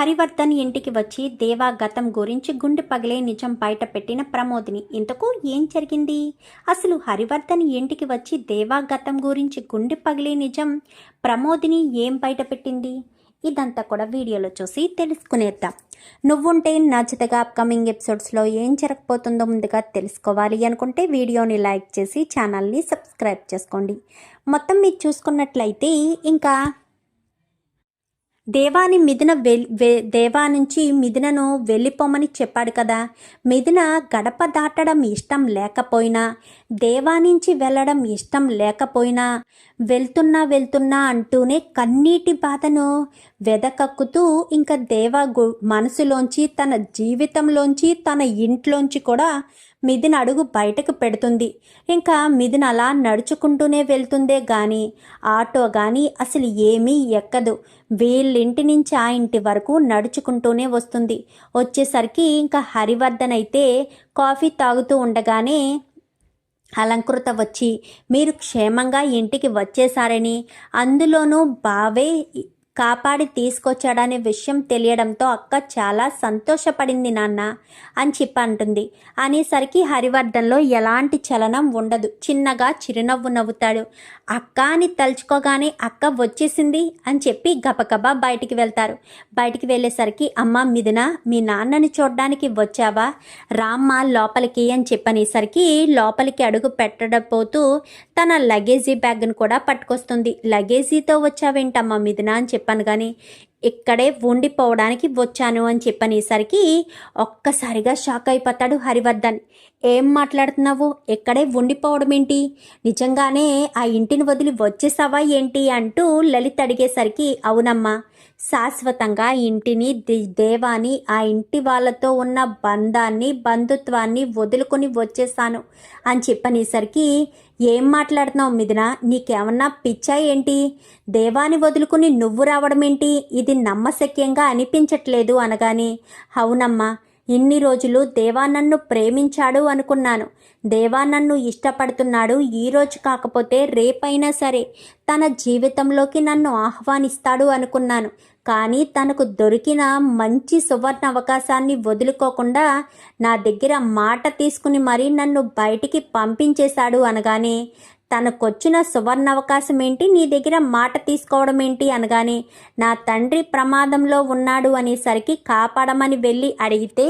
హరివర్ధన్ ఇంటికి వచ్చి దేవా గతం గురించి గుండె పగిలే నిజం బయట పెట్టిన ప్రమోదిని. ఇంతకు ఏం జరిగింది? అసలు హరివర్ధన్ ఇంటికి వచ్చి దేవా గతం గురించి గుండె పగిలే నిజం ప్రమోదిని ఏం బయట పెట్టింది ఇదంతా కూడా వీడియోలో చూసి తెలుసుకునేద్దాం. నువ్వుంటే నచ్చితగా అప్కమింగ్ ఎపిసోడ్స్లో ఏం జరగబోతుందో ముందుగా తెలుసుకోవాలి అనుకుంటే వీడియోని లైక్ చేసి ఛానల్ని సబ్స్క్రైబ్ చేసుకోండి. మొత్తం మీరు చూసుకున్నట్లయితే ఇంకా దేవాని మిథున వెల్ వె- దేవా నుంచి మిథునను వెళ్ళిపోమని చెప్పాడు కదా. మిథున గడప దాటడం ఇష్టం లేకపోయినా దేవా నుంచి వెళ్ళడం ఇష్టం లేకపోయినా వెళ్తున్నా వెళ్తున్నా అంటూనే కన్నీటి బాధను వెదకక్కుతూ ఇంకా దేవా గు మనసులోంచి తన జీవితంలోంచి తన ఇంట్లోంచి కూడా మిథున్ అడుగు బయటకు పెడుతుంది. ఇంకా మిథున్ అలా నడుచుకుంటూనే వెళ్తుందే కానీ ఆటో కానీ అసలు ఏమీ ఎక్కదు. వీళ్ళింటి నుంచి ఆ ఇంటి వరకు నడుచుకుంటూనే వస్తుంది. వచ్చేసరికి ఇంకా హరివర్ధన్ అయితే కాఫీ తాగుతూ ఉండగానే అలంకృత వచ్చి మీరు క్షేమంగా ఇంటికి వచ్చేసారని అందులోనూ బావే కాపాడి తీసుకొచ్చాడనే విషయం తెలియడంతో అక్క చాలా సంతోషపడింది నాన్న అని చెప్పి అంటుంది. అనేసరికి హరివర్ధన్లో ఎలాంటి చలనం ఉండదు. చిన్నగా చిరునవ్వు నవ్వుతాడు. అక్క అని తలుచుకోగానే అక్క వచ్చేసింది అని చెప్పి గబగబా బయటికి వెళ్తారు. బయటికి వెళ్ళేసరికి అమ్మ మిథున మీ నాన్నని చూడడానికి వచ్చావా? రామ్మ లోపలికి అని చెప్పనేసరికి లోపలికి అడుగు పెట్టడపోతూ తన లగేజీ బ్యాగ్ను కూడా పట్టుకొస్తుంది. లగేజీతో వచ్చావేంటమ్మా మిథున? అని చెప్పి చెప్పాను కానీ ఇక్కడే ఉండిపోవడానికి వచ్చాను అని చెప్పనేసరికి ఒక్కసారిగా షాక్ అయిపోతాడు హరివర్ధన్. ఏం మాట్లాడుతున్నావు? ఇక్కడే ఉండిపోవడం ఏంటి? నిజంగానే ఆ ఇంటిని వదిలి వచ్చేసావా ఏంటి? అంటూ లలిత్ అడిగేసరికి అవునమ్మా శాశ్వతంగా ఇంటిని దేవాన్ని దేవాని ఆ ఇంటి వాళ్ళతో ఉన్న బంధాన్ని బంధుత్వాన్ని వదులుకొని వచ్చేసాను అని చెప్పనేసరికి ఏం మాట్లాడుతున్నావు మిథున? నీకేమన్నా పిచ్చా ఏంటి? దేవాన్ని వదులుకుని నువ్వు రావడం ఏంటి ఇది నమ్మశక్యంగా అనిపించట్లేదు అనగానే అవునమ్మా ఇన్ని రోజులు దేవా నన్ను ప్రేమించాడు అనుకున్నాను. దేవా నన్ను ఇష్టపడుతున్నాడు ఈ రోజు కాకపోతే రేపైనా సరే తన జీవితంలోకి నన్ను ఆహ్వానిస్తాడు అనుకున్నాను. కానీ తనకు దొరికిన మంచి సువర్ణ అవకాశాన్ని వదులుకోకుండా నా దగ్గర మాట తీసుకుని మరీ నన్ను బయటికి పంపించేశాడు అనగానే తనకొచ్చిన సువర్ణ అవకాశం ఏంటి? నీ దగ్గర మాట తీసుకోవడం ఏంటి? అనగానే నా తండ్రి ప్రమాదంలో ఉన్నాడు అనేసరికి కాపాడమని వెళ్ళి అడిగితే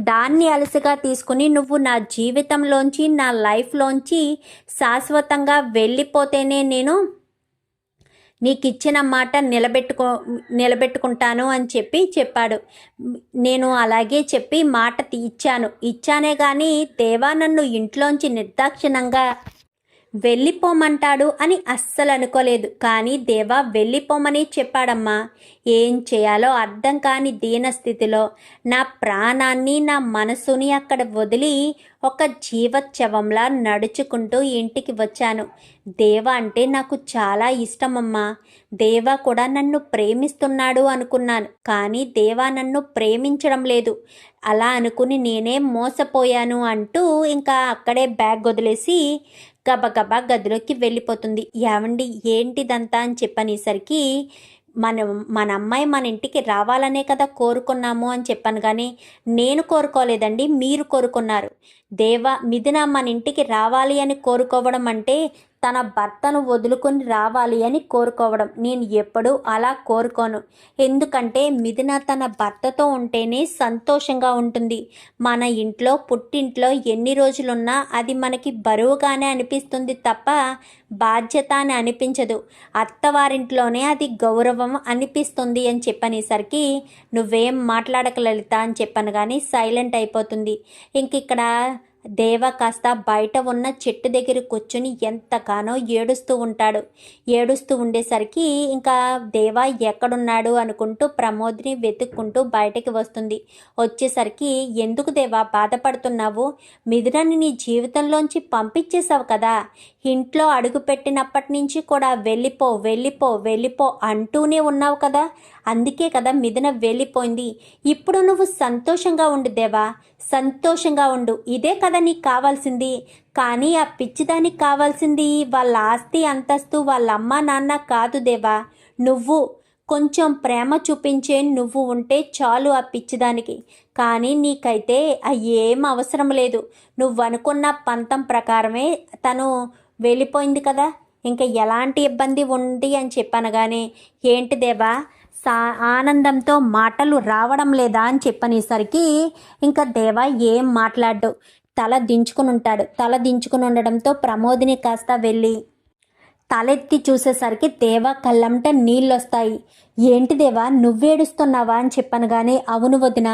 దాన్ని అలసిగా తీసుకుని నువ్వు నా జీవితంలోంచి నా లైఫ్లోంచి శాశ్వతంగా వెళ్ళిపోతేనే నేను నీకు ఇచ్చిన మాట నిలబెట్టుకో నిలబెట్టుకుంటాను అని చెప్పి చెప్పాడు. నేను అలాగే చెప్పి మాట ఇచ్చాను. ఇచ్చానే కానీ దేవా నన్ను ఇంట్లోంచి నిర్దాక్షిణంగా వెళ్ళిపోమంటాడు అని అస్సలు అనుకోలేదు కానీ దేవా వెళ్ళిపోమని చెప్పాడమ్మా. ఏం చేయాలో అర్థం కాని దీన స్థితిలో నా ప్రాణాన్ని నా మనసుని అక్కడ వదిలి ఒక జీవచ్చవంలా నడుచుకుంటూ ఇంటికి వచ్చాను. దేవ అంటే నాకు చాలా ఇష్టమమ్మా. దేవ కూడా నన్ను ప్రేమిస్తున్నాడు అనుకున్నాను. కానీ దేవా నన్ను ప్రేమించడం లేదు. అలా అనుకుని నేనే మోసపోయాను అంటూ ఇంకా అక్కడే బ్యాగ్ వదిలేసి గబగబా గదిలోకి వెళ్ళిపోతుంది. ఏమండి ఏంటిదంతా అని చెప్పనేసరికి మన మన అమ్మాయి మన ఇంటికి రావాలనే కదా కోరుకున్నాము అని చెప్పాను కానీ నేను కోరుకోలేదండి మీరు కోరుకున్నారు. దేవ మిథున మన ఇంటికి రావాలి అని కోరుకోవడం అంటే తన భర్తను వదులుకొని రావాలి అని కోరుకోవడం. నేను ఎప్పుడూ అలా కోరుకోను. ఎందుకంటే మిథున తన భర్తతో ఉంటేనే సంతోషంగా ఉంటుంది. మన ఇంట్లో పుట్టింట్లో ఎన్ని రోజులున్నా అది మనకి బరువుగానే అనిపిస్తుంది తప్ప బాధ్యత అని అనిపించదు. అత్తవారింట్లోనే అది గౌరవం అనిపిస్తుంది అని చెప్పనేసరికి నువ్వేం మాట్లాడక లలిత అని చెప్పాను కానీ సైలెంట్ అయిపోతుంది. ఇంక ఇక్కడ దేవ కాస్త బయట ఉన్న చెట్టు దగ్గర కూర్చుని ఎంతగానో ఏడుస్తూ ఉంటాడు. ఏడుస్తూ ఉండేసరికి ఇంకా దేవ ఎక్కడున్నాడు అనుకుంటూ ప్రమోద్ని వెతుక్కుంటూ బయటకి వస్తుంది. వచ్చేసరికి ఎందుకు దేవా బాధపడుతున్నావు? మిథునని నీ జీవితంలోంచి పంపించేశావు కదా. ఇంట్లో అడుగుపెట్టినప్పటి నుంచి కూడా వెళ్ళిపో వెళ్ళిపో వెళ్ళిపో అంటూనే ఉన్నావు కదా. అందుకే కదా మిథున వెళ్ళిపోయింది. ఇప్పుడు నువ్వు సంతోషంగా ఉండు దేవా. సంతోషంగా ఉండు. ఇదే కదా నీకు కావాల్సింది. కానీ ఆ పిచ్చిదానికి కావాల్సింది వాళ్ళ ఆస్తి అంతస్తు వాళ్ళ అమ్మ నాన్న కాదు దేవా. నువ్వు కొంచెం ప్రేమ చూపించే నువ్వు ఉంటే చాలు ఆ పిచ్చిదానికి. కానీ నీకైతే ఏం అవసరం లేదు. నువ్వు అనుకున్న పంతం ప్రకారమే తను వెళ్ళిపోయింది కదా. ఇంకా ఎలాంటి ఇబ్బంది ఉంది అని చెప్పాను కానీ ఏంటి దేవా సా ఆనందంతో మాటలు రావడం లేదా అని చెప్పనేసరికి ఇంకా దేవా ఏం మాట్లాడు. తల దించుకుని ఉంటాడు. తల దించుకుని ఉండడంతో ప్రమోదిని కాస్త వెళ్ళి తలెత్తి చూసేసరికి దేవా కళ్ళంట నీళ్ళొస్తాయి. ఏంటి దేవా నువ్వేడుస్తున్నావా? అని చెప్పాను కానీ అవును వదిన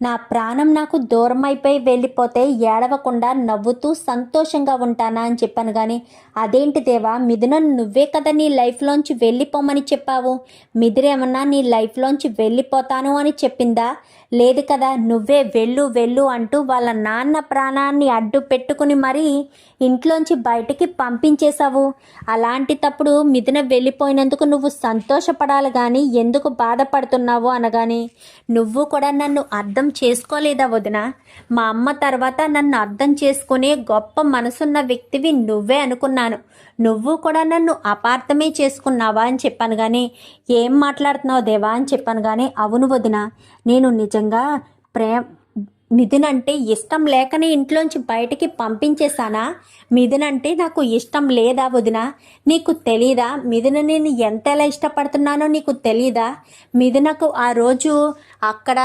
నా ప్రాణం నాకు దూరం అయిపోయి వెళ్ళిపోతే ఏడవకుండా నవ్వుతూ సంతోషంగా ఉంటానా? అని చెప్పాను కానీ అదేంటి దేవా మిథునం నువ్వే కదా నీ లైఫ్లోంచి వెళ్ళిపోమని చెప్పావు? మిథురేమన్నా నీ లైఫ్లోంచి వెళ్ళిపోతాను అని చెప్పిందా? లేదు కదా నువ్వే వెళ్ళు వెళ్ళు అంటూ వాళ్ళ నాన్న ప్రాణాన్ని అడ్డు పెట్టుకుని మరీ ఇంట్లోంచి బయటికి పంపించేశావు. అలాంటి తప్పుడు మిథున వెళ్ళిపోయినందుకు నువ్వు సంతోషపడాలి కానీ ఎందుకు బాధపడుతున్నావు అనగానే నువ్వు కూడా నన్ను అర్థం చేసుకోలేదా వదిన? మా అమ్మ తర్వాత నన్ను అర్థం చేసుకునే గొప్ప మనసున్న వ్యక్తివి నువ్వే అనుకున్నాను. నువ్వు కూడా నన్ను అపార్థమే చేసుకున్నావా? అని చెప్పాను కానీ ఏం మాట్లాడుతున్నావు దేవా? అని చెప్పాను కానీ అవును వదిన నేను నిజంగా ప్రేమ మిథున్ అంటే ఇష్టం లేకనే ఇంట్లోంచి బయటికి పంపించేశానా? మిథున్ అంటే నాకు ఇష్టం లేదా వదిన? నీకు తెలీదా? మిథున నేను ఎంత ఎలా ఇష్టపడుతున్నానో నీకు తెలీదా? మిథునకు ఆ రోజు అక్కడ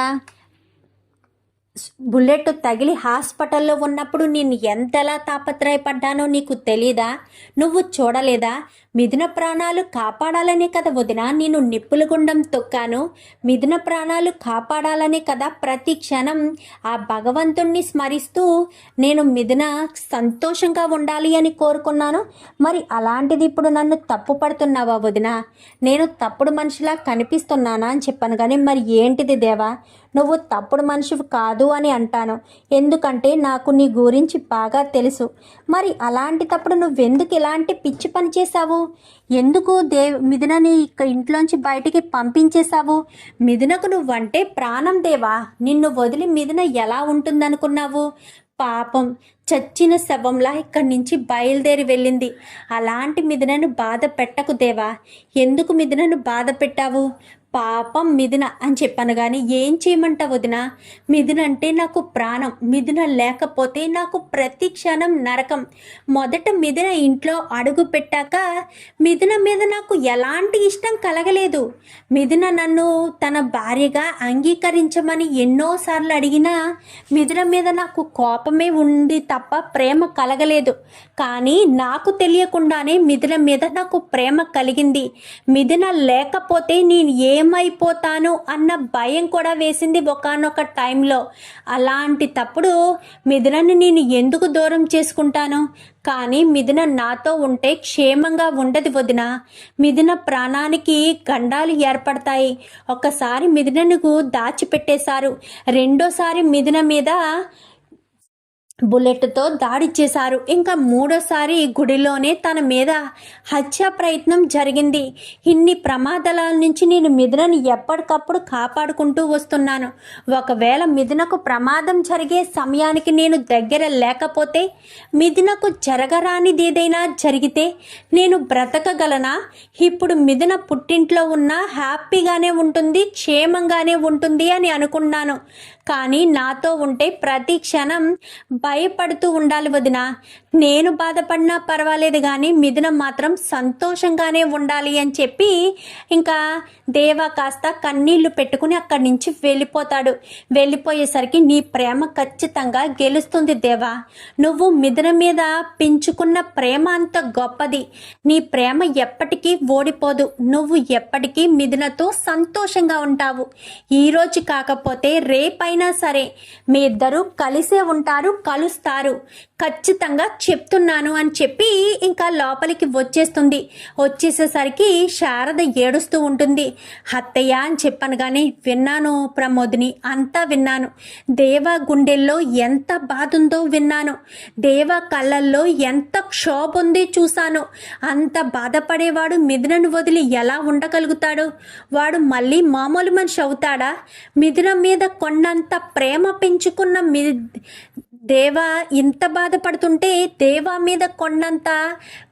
బుల్లెట్ తగిలి హాస్పిటల్లో ఉన్నప్పుడు నేను ఎంతలా తాపత్రయపడ్డానో నీకు తెలీదా? నువ్వు చూడలేదా? మిథున ప్రాణాలు కాపాడాలనే కదా వదిన నేను నిప్పుల గుండం తొక్కాను. మిథున ప్రాణాలు కాపాడాలనే కదా ప్రతి క్షణం ఆ భగవంతుణ్ణి స్మరిస్తూ నేను మిథున సంతోషంగా ఉండాలి అని కోరుకున్నాను. మరి అలాంటిది ఇప్పుడు నన్ను తప్పు పడుతున్నావా వదిన? నేను తప్పుడు మనిషిలా కనిపిస్తున్నానా అని చెప్పాను కానీ మరి ఏంటిది దేవా? నువ్వు తప్పుడు మనిషివి కాదు అని అంటాను. ఎందుకంటే నాకు నీ గురించి బాగా తెలుసు. మరి అలాంటి తప్పుడు నువ్వెందుకు ఇలాంటి పిచ్చి పని చేశావు? ఎందుకు దేవ్ మిథునని ఇక్క ఇంట్లోంచి బయటికి పంపించేశావు? మిథునకు నువ్వంటే ప్రాణం దేవా. నిన్ను వదిలి మిథున ఎలా ఉంటుందనుకున్నావు? పాపం చచ్చిన శవంలా ఇక్కడి నుంచి బయలుదేరి వెళ్ళింది. అలాంటి మిథునను బాధ పెట్టకు దేవా. ఎందుకు మిథునను బాధ పెట్టావు? పాపం మిథున అని చెప్పాను కానీ ఏం చేయమంటావు వదిన? మిథున అంటే నాకు ప్రాణం మిథున లేకపోతే నాకు ప్రతి క్షణం నరకం. మొదట మిథున ఇంట్లో అడుగు పెట్టాక మిథున మీద నాకు ఎలాంటి ఇష్టం కలగలేదు. మిథున నన్ను తన భార్యగా అంగీకరించమని ఎన్నోసార్లు అడిగినా మిథున మీద నాకు కోపమే ఉంది తప్ప ప్రేమ కలగలేదు. కానీ నాకు తెలియకుండానే మిథున మీద నాకు ప్రేమ కలిగింది. మిథున లేకపోతే నేను ఏమైపోతాను అన్న భయం కూడా వేసింది ఒకనొక టైంలో. అలాంటి తప్పుడు మిథునను నేను ఎందుకు దూరం చేసుకుంటాను? కానీ మిథున నాతో ఉంటే క్షేమంగా ఉండదు వదిన. మిథున ప్రాణానికి గండాలు ఏర్పడతాయి. ఒకసారి మిథునకు దాచిపెట్టేశారు. రెండోసారి మిథున మీద బుల్లెట్తో దాడి చేశారు ఇంకా మూడోసారి గుడిలోనే తన మీద హత్య ప్రయత్నం జరిగింది. ఇన్ని ప్రమాదాల నుంచి నేను మిథునని ఎప్పటికప్పుడు కాపాడుకుంటూ వస్తున్నాను. ఒకవేళ మిథునకు ప్రమాదం జరిగే సమయానికి నేను దగ్గర లేకపోతే మిథునకు జరగరానిది ఏదైనా జరిగితే నేను బ్రతకగలనా? ఇప్పుడు మిథున పుట్టింట్లో ఉన్న హ్యాపీగానే ఉంటుంది క్షేమంగానే ఉంటుంది అని అనుకున్నాను. కానీ నాతో ఉంటే ప్రతి క్షణం భయపడుతూ ఉండాలి వదిన. నేను బాధపడినా పర్వాలేదు కానీ మిథునం మాత్రం సంతోషంగానే ఉండాలి అని చెప్పి ఇంకా దేవ కాస్త కన్నీళ్ళు పెట్టుకుని అక్కడి నుంచి వెళ్ళిపోతాడు. వెళ్ళిపోయేసరికి నీ ప్రేమ ఖచ్చితంగా గెలుస్తుంది దేవా. నువ్వు మిథున మీద పెంచుకున్న ప్రేమ అంత గొప్పది. నీ ప్రేమ ఎప్పటికీ ఓడిపోదు. నువ్వు ఎప్పటికీ మిథునతో సంతోషంగా ఉంటావు. ఈరోజు కాకపోతే రేపైనా సరే మీ ఇద్దరు కలిసే ఉంటారు కలుస్తారు. ఖచ్చితంగా చెప్తున్నాను అని చెప్పి ఇంకా లోపలికి వచ్చేస్తుంది. వచ్చేసేసరికి శారద ఏడుస్తూ ఉంటుంది. అత్తయ్య అని చెప్పాను కానీ విన్నాను ప్రమోదిని అంతా విన్నాను. దేవ గుండెల్లో ఎంత బాధ ఉందో విన్నాను. దేవ కళ్ళల్లో ఎంత క్షోభ ఉంది చూశాను. అంత బాధపడేవాడు మిథునను వదిలి ఎలా ఉండగలుగుతాడు? వాడు మళ్ళీ మామూలు మనిషి అవుతాడా? మిథున మీద అంత ప్రేమ పెంచుకున్న మి దేవ ఇంత బాధపడుతుంటే దేవ మీద కొండంత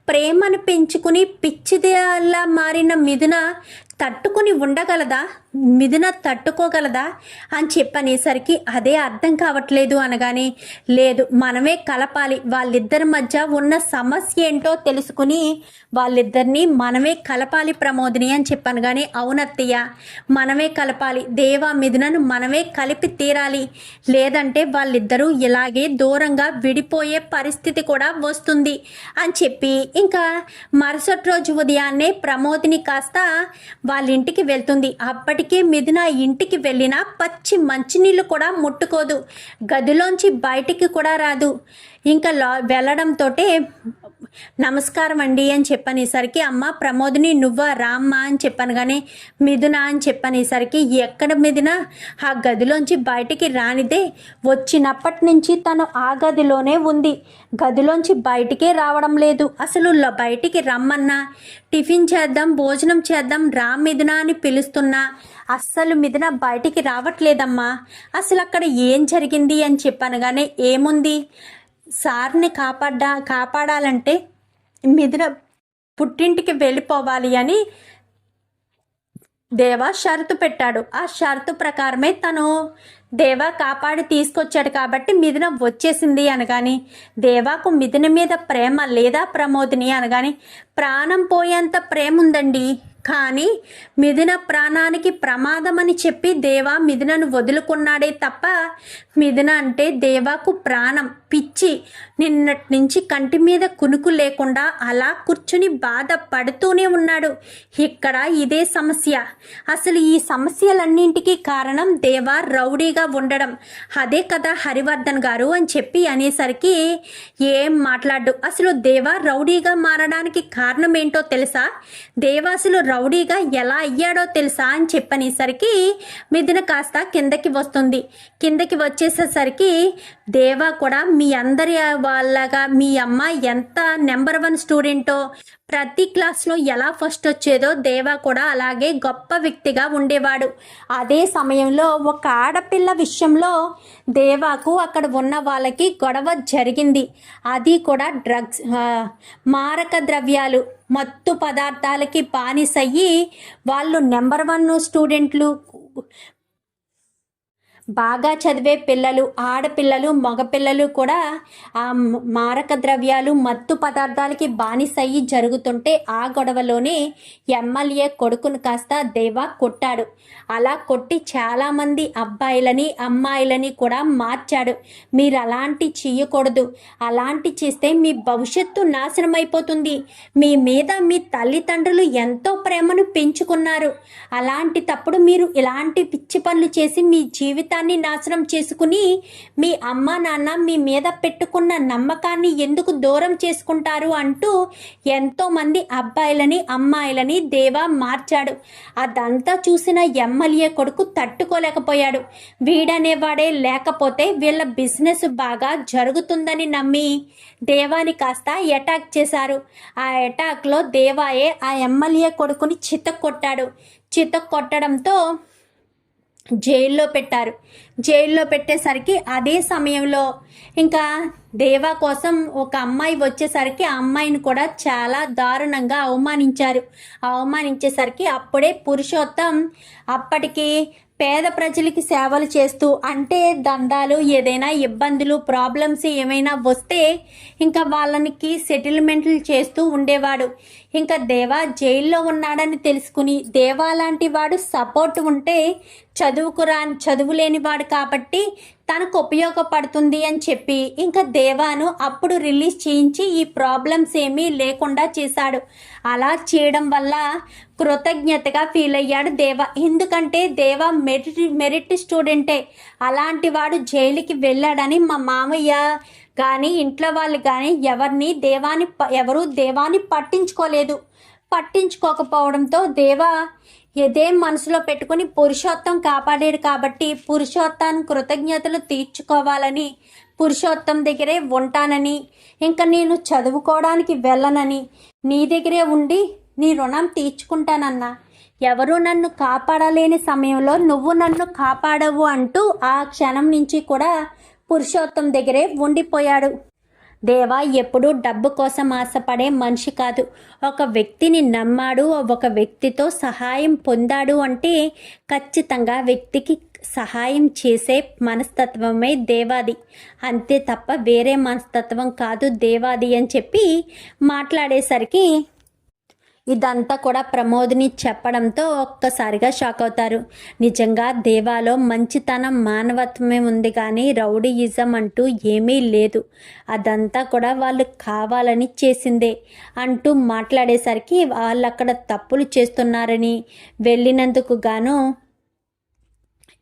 ప్రేమను పెంచుకుని పిచ్చిదేలా మారిన మిథున తట్టుకుని ఉండగలదా? మిథున తట్టుకోగలదా అని చెప్పనేసరికి అదే అర్థం కావట్లేదు అనగానే లేదు మనమే కలపాలి. వాళ్ళిద్దరి మధ్య ఉన్న సమస్య ఏంటో తెలుసుకుని వాళ్ళిద్దరిని మనమే కలపాలి ప్రమోదిని అని చెప్పాను కానీ అవునత్తయ్య మనమే కలపాలి. దేవా మిథునను మనమే కలిపి తీరాలి. లేదంటే వాళ్ళిద్దరూ ఇలాగే దూరంగా విడిపోయే పరిస్థితి కూడా వస్తుంది అని చెప్పి ఇంకా మరుసటి రోజు ఉదయాన్నే ప్రమోదిని కాస్త వాళ్ళ ఇంటికి వెళ్తుంది. అప్పటి ఇప్పటికే మిథున ఇంటికి వెళ్ళినా పచ్చి మంచినీళ్ళు కూడా ముట్టుకోదు. గదిలోంచి బయటికి కూడా రాదు. ఇంకా లా వెళ్ళడంతో నమస్కారం అండి అని చెప్పనేసరికి అమ్మ ప్రమోదిని నువ్వా రామ్మా అని చెప్పాను కానీ మిథున అని చెప్పనేసరికి ఎక్కడ మిథున? ఆ గదిలోంచి బయటికి రానిదే. వచ్చినప్పటి నుంచి తను ఆ గదిలోనే ఉంది. గదిలోంచి బయటికే రావడం లేదు. అసలు బయటికి రమ్మన్నా. టిఫిన్ చేద్దాం భోజనం చేద్దాం రా మిథున అని పిలుస్తున్నా. అస్సలు మిథున బయటికి రావట్లేదమ్మా. అసలు అక్కడ ఏం జరిగింది అని చెప్పనగానే ఏముంది? సార్ని కాపాడా కాపాడాలంటే మిథున పుట్టింటికి వెళ్ళిపోవాలి అని దేవా షరతు పెట్టాడు. ఆ షరతు ప్రకారమే తను దేవా కాపాడి తీసుకొచ్చాడు కాబట్టి మిథున వచ్చేసింది అనగాని దేవాకు మిథున మీద ప్రేమ లేదా ప్రమోదిని అనగాని ప్రాణం పోయేంత ప్రేమ ఉందండి కానీ మిథున ప్రాణానికి ప్రమాదమని చెప్పి దేవా మిథునను వదులుకున్నాడే తప్ప మిథున అంటే దేవాకు ప్రాణం. పిచ్చి. నిన్నటి నుంచి కంటి మీద కునుకు లేకుండా అలా కూర్చుని బాధపడుతూనే ఉన్నాడు. ఇక్కడ ఇదే సమస్య. అసలు ఈ సమస్యలన్నింటికీ కారణం దేవా రౌడీగా ఉండడం. అదే కదా హరివర్ధన్ గారు అని చెప్పి అనేసరికి ఏం మాట్లాడు అసలు దేవా రౌడీగా మారడానికి కారణం ఏంటో తెలుసా? దేవా అసలు రౌడీగా ఎలా అయ్యాడో తెలుసా అని చెప్పనేసరికి మిథున కాస్త కిందకి వస్తుంది. కిందకి వచ్చేసేసరికి దేవా కూడా మీ అందరి వాళ్ళగా మీ అమ్మ ఎంత నెంబర్ వన్ స్టూడెంటో ప్రతి క్లాస్లో ఎలా ఫస్ట్ వచ్చేదో దేవా కూడా అలాగే గొప్ప వ్యక్తిగా ఉండేవాడు. అదే సమయంలో ఒక ఆడపిల్ల విషయంలో దేవాకు అక్కడ ఉన్న వాళ్ళకి గొడవ జరిగింది. అది కూడా డ్రగ్స్ మారక ద్రవ్యాలు మత్తు పదార్థాలకి బానిసయ్యి వాళ్ళు నెంబర్ వన్ స్టూడెంట్లు బాగా చదివే పిల్లలు ఆడపిల్లలు మగపిల్లలు కూడా ఆ మారక ద్రవ్యాలు మత్తు పదార్థాలకి బానిసయ్యి జరుగుతుంటే ఆ గొడవలోనే ఎమ్మెల్యే కొడుకును కాస్త దేవా కొట్టాడు. అలా కొట్టి చాలామంది అబ్బాయిలని అమ్మాయిలని కూడా మార్చాడు. మీరు అలాంటి చేయకూడదు. అలాంటి చేస్తే మీ భవిష్యత్తు నాశనం అయిపోతుంది మీ మీద మీ తల్లిదండ్రులు ఎంతో ప్రేమను పెంచుకున్నారు. అలాంటి తప్పుడు మీరు ఇలాంటి పిచ్చి పనులు చేసి మీ జీవితం జీవితాన్ని నాశనం చేసుకుని మీ అమ్మ నాన్న మీ మీద పెట్టుకున్న నమ్మకాన్ని ఎందుకు దూరం చేసుకుంటారు అంటూ ఎంతోమంది అబ్బాయిలని అమ్మాయిలని దేవా మార్చాడు. అదంతా చూసిన ఎమ్మెల్యే కొడుకు తట్టుకోలేకపోయాడు. వీడనేవాడే లేకపోతే వీళ్ళ బిజినెస్ బాగా జరుగుతుందని నమ్మి దేవాని కాస్త అటాక్ చేశారు. ఆ అటాక్లో దేవాయే ఆ ఎమ్మెల్యే కొడుకుని చితక్ కొట్టాడు చితక్ కొట్టడంతో జైల్లో పెట్టారు. జైల్లో పెట్టేసరికి అదే సమయంలో ఇంకా దేవా కోసం ఒక అమ్మాయి వచ్చేసరికి ఆ అమ్మాయిని కూడా చాలా దారుణంగా అవమానించారు. అవమానించేసరికి అప్పుడే పురుషోత్తం అప్పటికి పేద ప్రజలకి సేవలు చేస్తూ అంటే దండాలు ఏదైనా ఇబ్బందులు ప్రాబ్లమ్స్ ఏమైనా వస్తే ఇంకా వాళ్ళనికి సెటిల్మెంట్లు చేస్తూ ఉండేవాడు. ఇంకా దేవా జైల్లో ఉన్నాడని తెలుసుకుని దేవా లాంటి వాడు సపోర్ట్ ఉంటే చదువుకురా చదువు లేనివాడు కాబట్టి తనకు ఉపయోగపడుతుంది అని చెప్పి ఇంకా దేవాను అప్పుడు రిలీజ్ చేయించి ఈ ప్రాబ్లమ్స్ ఏమీ లేకుండా చేశాడు. అలా చేయడం వల్ల కృతజ్ఞతగా ఫీల్ అయ్యాడు దేవ. ఎందుకంటే దేవ మెరిట్ మెరిట్ స్టూడెంటే. అలాంటి వాడు జైలుకి వెళ్ళాడని మా మామయ్య కానీ ఇంట్లో వాళ్ళు కానీ ఎవరిని దేవాని ప- ఎవరు దేవాని పట్టించుకోలేదు. పట్టించుకోకపోవడంతో దేవా ఇదేం మనసులో పెట్టుకుని పురుషోత్తం కాపాడాడు కాబట్టి పురుషోత్తాన్ని కృతజ్ఞతలు తీర్చుకోవాలని పురుషోత్తం దగ్గరే ఉంటానని ఇంకా నేను చదువుకోవడానికి వెళ్ళనని నీ దగ్గరే ఉండి నీ రుణం తీర్చుకుంటానన్నా. ఎవరు నన్ను కాపాడలేని సమయంలో నువ్వు నన్ను కాపాడవు అంటూ ఆ క్షణం నుంచి కూడా పురుషోత్తం దగ్గరే ఉండిపోయాడు. దేవా ఎప్పుడూ డబ్బు కోసం ఆశపడే మనిషి కాదు. ఒక వ్యక్తిని నమ్మాడు ఒక వ్యక్తితో సహాయం పొందాడు అంటే ఖచ్చితంగా వ్యక్తికి సహాయం చేసే మనస్తత్వమే దేవాది. అంతే తప్ప వేరే మనస్తత్వం కాదు దేవాది అని చెప్పి మాట్లాడేసరికి ఇదంతా కూడా ప్రమోద్ని చెప్పడంతో ఒక్కసారిగా షాక్ అవుతారు. నిజంగా దేవాలో మంచితనం మానవత్వమే ఉంది కానీ రౌడీయిజం అంటూ ఏమీ లేదు. అదంతా కూడా వాళ్ళు కావాలని చేసిందే అంటూ మాట్లాడేసరికి వాళ్ళు అక్కడ తప్పులు చేస్తున్నారని వెళ్ళినందుకు గాను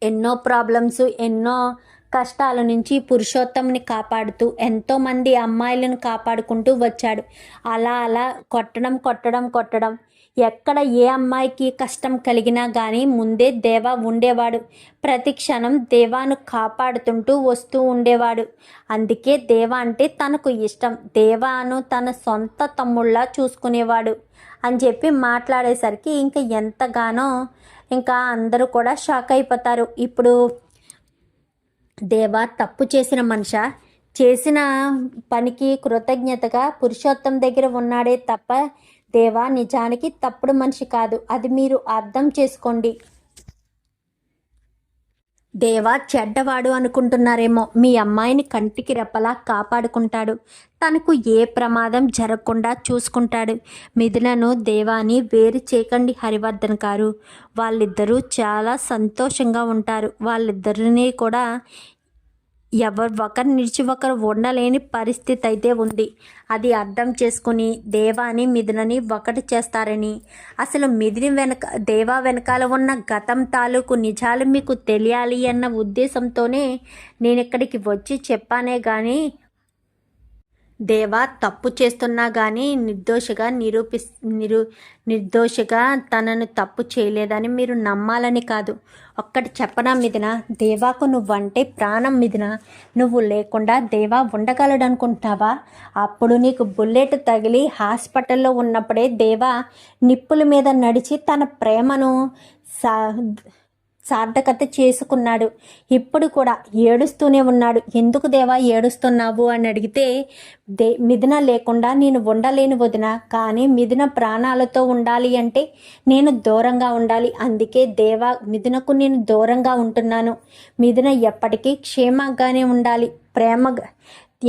ఎన్నో ప్రాబ్లమ్స్ ఎన్నో కష్టాల నుంచి పురుషోత్తంని కాపాడుతూ ఎంతోమంది అమ్మాయిలను కాపాడుకుంటూ వచ్చాడు. అలా అలా కొట్టడం కొట్టడం కొట్టడం. ఎక్కడ ఏ అమ్మాయికి కష్టం కలిగినా కానీ ముందే దేవా ఉండేవాడు. ప్రతి క్షణం దేవాను కాపాడుతుంటూ వస్తూ ఉండేవాడు. అందుకే దేవా అంటే తనకు ఇష్టం. దేవాను తన సొంత తమ్ముళ్ళ చూసుకునేవాడు. అని చెప్పి మాట్లాడేసరికి ఇంకా ఎంతగానో ఇంకా అందరూ కూడా షాక్ అయిపోతారు. ఇప్పుడు దేవా తప్పు చేసిన మనిష? చేసిన పనికి కృతజ్ఞతగా పురుషోత్తం దగ్గర ఉన్నాడే తప్ప దేవా నిజానికి తప్పుడు మనిషి కాదు. అది మీరు అర్థం చేసుకోండి. దేవా చెడ్డవాడు అనుకుంటున్నారేమో. మీ అమ్మాయిని కంటికి రెప్పలా కాపాడుకుంటాడు. తనకు ఏ ప్రమాదం జరగకుండా చూసుకుంటాడు. మిథునను దేవాని వేరు చేయకండి హరివర్ధన్ గారు. వాళ్ళిద్దరూ చాలా సంతోషంగా ఉంటారు. వాళ్ళిద్దరినీ కూడా ఎవరు ఒకరు నిలిచి ఒకరు ఉండలేని పరిస్థితి అయితే ఉంది. అది అర్థం చేసుకుని దేవాని మిథునని ఒకటి చేస్తారని. అసలు మిథుని వెనక దేవా వెనకాల ఉన్న గతం తాలూకు నిజాలు మీకు తెలియాలి అన్న ఉద్దేశంతోనే నేను ఇక్కడికి వచ్చి చెప్పానే కానీ దేవా తప్పు చేస్తున్నా కానీ నిర్దోషిగా నిరూపి నిరు నిర్దోషిగా తనను తప్పు చేయలేదని మీరు నమ్మాలని కాదు. ఒక్కటి చెప్పనా మిదిన దేవాకు నువ్వంటే ప్రాణం మిదిన నువ్వు లేకుండా దేవా ఉండగలడు అనుకుంటున్నావా అప్పుడు నీకు బుల్లెట్ తగిలి హాస్పిటల్లో ఉన్నప్పుడే దేవా నిప్పుల మీద నడిచి తన ప్రేమను సా సార్థకత చేసుకున్నాడు. ఇప్పుడు కూడా ఏడుస్తూనే ఉన్నాడు. ఎందుకు దేవా ఏడుస్తున్నావు? అని అడిగితే దే మిథున లేకుండా నేను ఉండలేని వదిన కానీ మిథున ప్రాణాలతో ఉండాలి అంటే నేను దూరంగా ఉండాలి. అందుకే దేవా మిథునకు నేను దూరంగా ఉంటున్నాను. మిథున ఎప్పటికీ క్షేమంగానే ఉండాలి. ప్రేమగా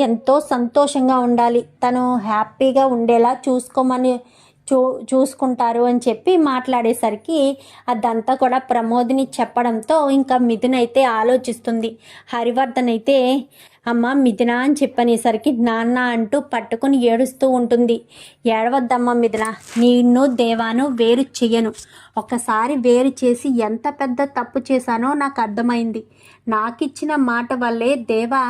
ఎంతో సంతోషంగా ఉండాలి. తను హ్యాపీగా ఉండేలా చూసుకోమని చూ చూసుకుంటారు అని చెప్పి మాట్లాడేసరికి అదంతా కూడా ప్రమోదిని చెప్పడంతో ఇంకా మిథున్ అయితే ఆలోచిస్తుంది. హరివర్ధన్ అయితే అమ్మ మిథున అని చెప్పనేసరికి నాన్న అంటూ పట్టుకుని ఏడుస్తూ ఉంటుంది. ఏడవద్దమ్మ మిథున నిన్ను దేవాను వేరు చెయ్యను. ఒకసారి వేరు చేసి ఎంత పెద్ద తప్పు చేశానో నాకు అర్థమైంది. నాకిచ్చిన మాట వల్లే దేవా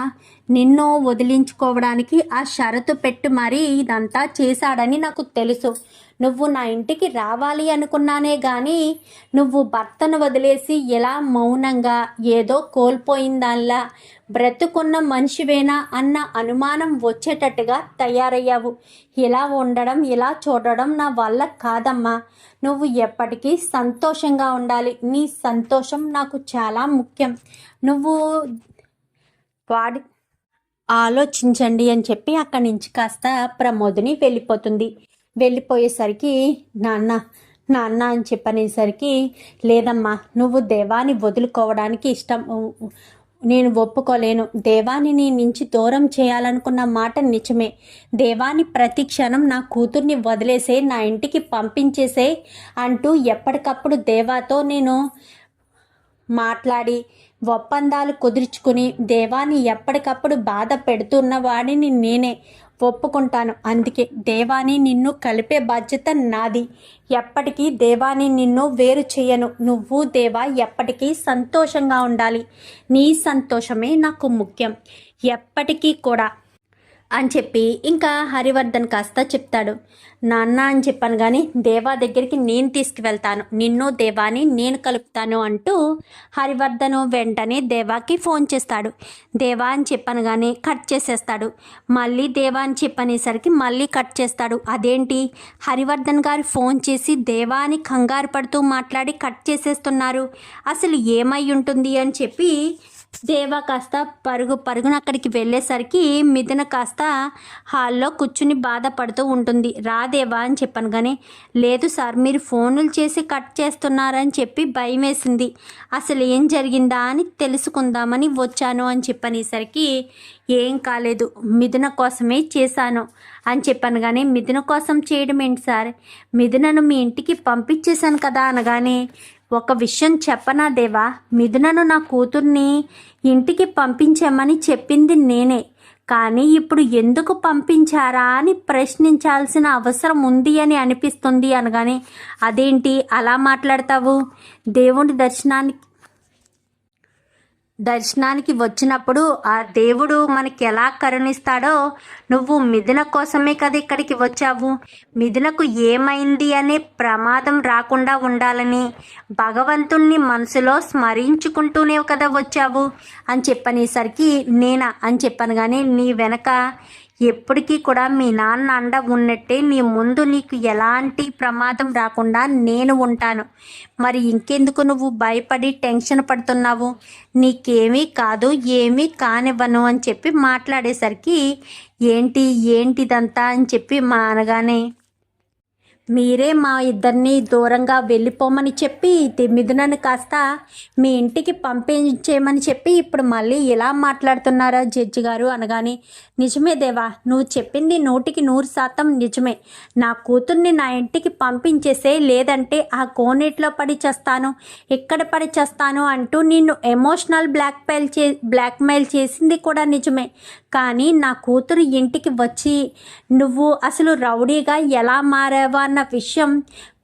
నిన్ను వదిలించుకోవడానికి ఆ షరతు పెట్టి మరీ ఇదంతా చేశాడని నాకు తెలుసు. నువ్వు నా ఇంటికి రావాలి అనుకున్నానే కానీ నువ్వు భర్తను వదిలేసి ఎలా మౌనంగా ఏదో కోల్పోయిందాల్లా బ్రతుకున్న మనిషివేనా అన్న అనుమానం వచ్చేటట్టుగా తయారయ్యావు. ఇలా ఉండడం ఇలా చూడడం నా వల్ల కాదమ్మా. నువ్వు ఎప్పటికీ సంతోషంగా ఉండాలి. నీ సంతోషం నాకు చాలా ముఖ్యం. నువ్వు వాడి ఆలోచించండి అని చెప్పి అక్కడి నుంచి కాస్త ప్రమోదిని వెళ్ళిపోతుంది. వెళ్ళిపోయేసరికి నాన్న నాన్న అని చెప్పనేసరికి లేదమ్మా నువ్వు దేవాన్ని వదులుకోవడానికి ఇష్టం నేను ఒప్పుకోలేను. దేవాన్ని నీ నుంచి దూరం చేయాలనుకున్న మాట నిజమే. దేవాన్ని ప్రతి క్షణం నా కూతుర్ని వదిలేసే నా ఇంటికి పంపించేసే అంటూ ఎప్పటికప్పుడు దేవాతో నేను మాట్లాడి ఒప్పందాలు కుదుర్చుకుని దేవాన్ని ఎప్పటికప్పుడు బాధ పెడుతున్న వాడిని నేనే. ఒప్పుకుంటాను. అందుకే దేవాని నిన్ను కలిపే బాధ్యత నాది. ఎప్పటికీ దేవాని నిన్ను వేరు చేయను. నువ్వు దేవా ఎప్పటికీ సంతోషంగా ఉండాలి. నీ సంతోషమే నాకు ముఖ్యం. ఎప్పటికీ కూడా అని చెప్పి ఇంకా హరివర్ధన్ కాస్త చెప్తాడు. నాన్న అని చెప్పాను కానీ దేవా దగ్గరికి నేను తీసుకువెళ్తాను. నిన్ను దేవాని నేను కలుపుతాను అంటూ హరివర్ధను వెంటనే దేవాకి ఫోన్ చేస్తాడు. దేవా అని చెప్పాను కానీ కట్ చేసేస్తాడు. మళ్ళీ దేవా అని చెప్పనేసరికి మళ్ళీ కట్ చేస్తాడు. అదేంటి? హరివర్ధన్ గారు ఫోన్ చేసి దేవా అని కంగారు పడుతూ మాట్లాడి కట్ చేసేస్తున్నారు. అసలు ఏమై ఉంటుంది అని చెప్పి దేవా కాస్త పరుగు పరుగున అక్కడికి వెళ్ళేసరికి మిథున కాస్త హాల్లో కూర్చుని బాధపడుతూ ఉంటుంది. రాదేవా అని చెప్పాను కానీ లేదు సార్ మీరు ఫోనులు చేసి కట్ చేస్తున్నారని చెప్పి భయం వేసింది. అసలు ఏం జరిగిందా అని తెలుసుకుందామని వచ్చాను అని చెప్పనేసరికి ఏం కాలేదు మిథున కోసమే చేశాను అని చెప్పాను కానీ మిథున కోసం చేయడం ఏంటి సార్? మిథునను మీ ఇంటికి పంపించేశాను కదా అనగానే ఒక విషయం చెప్పనా దేవా? మిథునను నా కూతుర్ని ఇంటికి పంపించామని చెప్పింది నేనే. కానీ ఇప్పుడు ఎందుకు పంపించారా అని ప్రశ్నించాల్సిన అవసరం ఉంది అని అనిపిస్తుంది అనగానే అదేంటి? అలా మాట్లాడతావు? దేవుడి దర్శనానికి దర్శనానికి వచ్చినప్పుడు ఆ దేవుడు మనకి ఎలా కరుణిస్తాడో నువ్వు మిథున కోసమే కదా ఇక్కడికి వచ్చావు. మిథునకు ఏమైంది అనే ప్రమాదం రాకుండా ఉండాలని భగవంతుణ్ణి మనసులో స్మరించుకుంటూనే కదా వచ్చావు. అని చెప్పనేసరికి నేనా? అని చెప్పాను కానీ నీ వెనక ఎప్పటికీ కూడా మీ నాన్న అండ ఉన్నట్టే నీ ముందు నీకు ఎలాంటి ప్రమాదం రాకుండా నేను ఉంటాను. మరి ఇంకెందుకు నువ్వు భయపడి టెన్షన్ పడుతున్నావు? నీకేమీ కాదు ఏమీ కానివ్వను అని చెప్పి మాట్లాడేసరికి ఏంటి ఏంటిదంతా? అని చెప్పి మా అనగానే మీరే మా ఇద్దరిని దూరంగా వెళ్ళిపోమని చెప్పి తిమ్మిదునని కాస్త మీ ఇంటికి పంపించేయమని చెప్పి ఇప్పుడు మళ్ళీ ఇలా మాట్లాడుతున్నారా జడ్జి గారు అనగానే నిజమే దేవా నువ్వు చెప్పింది నూటికి నూరు శాతం నిజమే. నా కూతుర్ని నా ఇంటికి పంపించేసే లేదంటే ఆ కోనేట్లో పడి చేస్తాను ఎక్కడ పడి చేస్తాను అంటూ నిన్ను ఎమోషనల్ బ్లాక్మెయిల్ చే బ్లాక్మెయిల్ చేసింది కూడా నిజమే. కానీ నా కూతురు ఇంటికి వచ్చి నువ్వు అసలు రౌడీగా ఎలా మారావా అన్న విషయం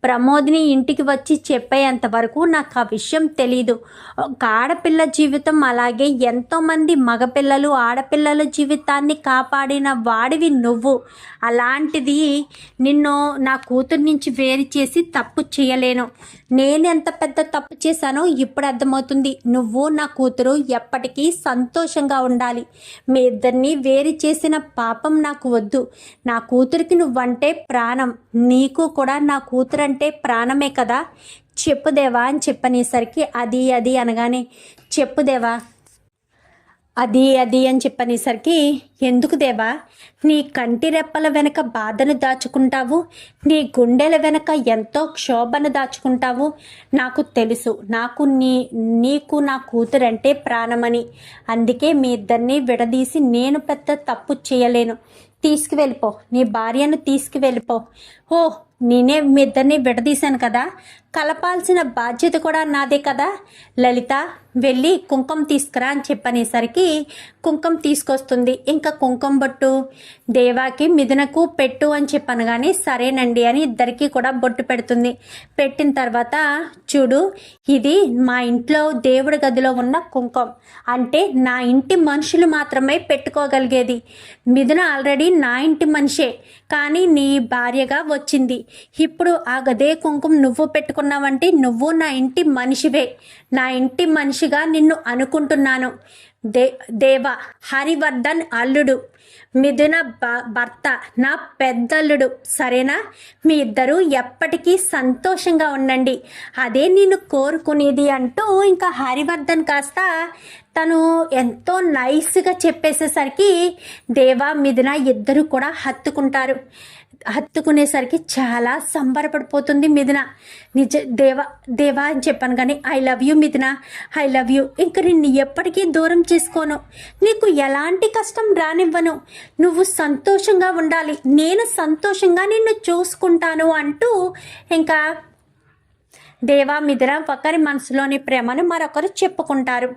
ప్రమోద్ని ఇంటికి వచ్చి చెప్పేంత వరకు నాకు ఆ విషయం తెలీదు. ఒక ఆడపిల్ల జీవితం అలాగే ఎంతోమంది మగపిల్లలు ఆడపిల్లల జీవితాన్ని కాపాడిన వాడివి నువ్వు. అలాంటిది నిన్ను నా కూతురు నుంచి వేరు చేసి తప్పు చేయలేను. నేను ఎంత పెద్ద తప్పు చేశానో ఇప్పుడు అర్థమవుతుంది. నువ్వు నా కూతురు ఎప్పటికీ సంతోషంగా ఉండాలి. మీ ఇద్దరిని వేరు చేసిన పాపం నాకు వద్దు. నా కూతురికి నువ్వంటే ప్రాణం. నీకు కూడా నా కూతురు అంటే ప్రాణమే కదా? చెప్పుదేవా అని చెప్పనేసరికి అది అది అనగానే చెప్పుదేవా అది అది అని చెప్పనేసరికి ఎందుకు దేవా? నీ కంటి రెప్పల వెనక బాధను దాచుకుంటావు? నీ గుండెల వెనక ఎంతో క్షోభను దాచుకుంటావు? నాకు తెలుసు నాకు నీ నీకు నా కూతురంటే ప్రాణమని. అందుకే మీ ఇద్దరిని విడదీసి నేను పెద్ద తప్పు చేయలేను. తీసుకువెళ్ళిపో నీ భార్యను తీసుకువెళ్ళిపో. ఓ నేనే మీ ఇద్దరిని విడదీశాను కదా. కలపాల్సిన బాధ్యత కూడా నాదే కదా. లలిత వెళ్ళి కుంకుమ తీసుకురా అని చెప్పనేసరికి కుంకుమ తీసుకొస్తుంది. ఇంకా కుంకుమ బొట్టు? దేవాకి మిథునకు పెట్టు అని చెప్పాను కానీ సరేనండి అని ఇద్దరికి కూడా బొట్టు పెడుతుంది. పెట్టిన తర్వాత చూడు ఇది మా ఇంట్లో దేవుడి గదిలో ఉన్న కుంకుమ. అంటే నా ఇంటి మనుషులు మాత్రమే పెట్టుకోగలిగేది. మిథున ఆల్రెడీ నా ఇంటి మనిషే. కానీ నీ భార్యగా వచ్చింది. ఇప్పుడు ఆ గదే కుంకుమ నువ్వు పెట్టుకున్నావంటే నువ్వు నా ఇంటి మనిషివే. నా ఇంటి మనిషిగా నిన్ను అనుకుంటున్నాను. దే దేవ హరివర్ధన్ అల్లుడు. మిథున భర్త నా పెద్దల్లుడు. సరేనా? మీ ఇద్దరు ఎప్పటికీ సంతోషంగా ఉండండి. అదే నేను కోరుకునేది అంటూ ఇంకా హరివర్ధన్ కాస్త తను ఎంతో నైస్గా చెప్పేసేసరికి దేవా మిథున ఇద్దరు కూడా హత్తుకుంటారు. హత్తుకునేసరికి చాలా సంబరపడిపోతుంది మిథున. నిజ దేవా దేవా అని చెప్పాను కానీ I love you Mithuna I love you. ఇంక నిన్ను ఎప్పటికీ దూరం చేసుకోను. నీకు ఎలాంటి కష్టం రానివ్వను. నువ్వు సంతోషంగా ఉండాలి. నేను సంతోషంగా నిన్ను చూసుకుంటాను అంటూ ఇంకా దేవా మిథున ఒకరి మనసులోని ప్రేమను మరొకరు చెప్పుకుంటారు.